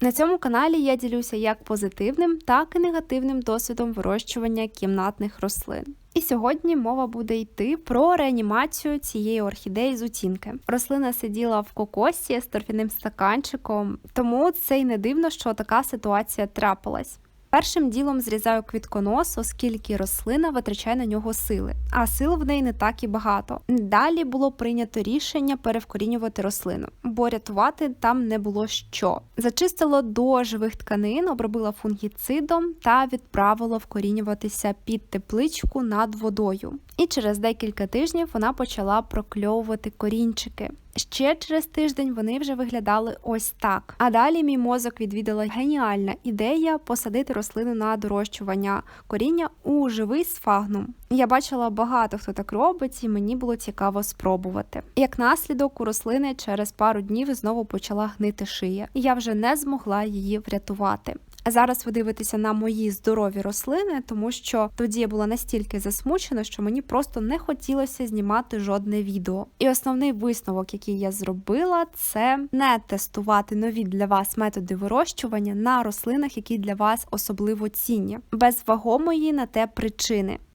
На цьому каналі я ділюся як позитивним, так і негативним досвідом вирощування кімнатних рослин. І сьогодні мова буде йти про реанімацію цієї орхідеї з утінки. Рослина сиділа в кокосі з торфяним стаканчиком, тому це й не дивно, що така ситуація трапилась. Першим ділом зрізаю квітконос, оскільки рослина витрачає на нього сили, а сил в неї не так і багато. Далі було прийнято рішення перевкорінювати рослину, бо рятувати там не було що. Зачистило до живих тканин, обробила фунгіцидом та відправило вкорінюватися під тепличку над водою. І через декілька тижнів вона почала прокльовувати корінчики. Ще через тиждень вони вже виглядали ось так. А далі мій мозок відвідала геніальна ідея посадити рослину на дорощування коріння у живий сфагнум. Я бачила багато хто так робить, і мені було цікаво спробувати. Як наслідок у рослини через пару днів знову почала гнити шия, і я вже не змогла її врятувати. А зараз ви дивитеся на мої здорові рослини, тому що тоді я була настільки засмучена, що мені просто не хотілося знімати жодне відео. І основний висновок, який я зробила, це не тестувати нові для вас методи вирощування на рослинах, які для вас особливо цінні, без вагомої на те причини.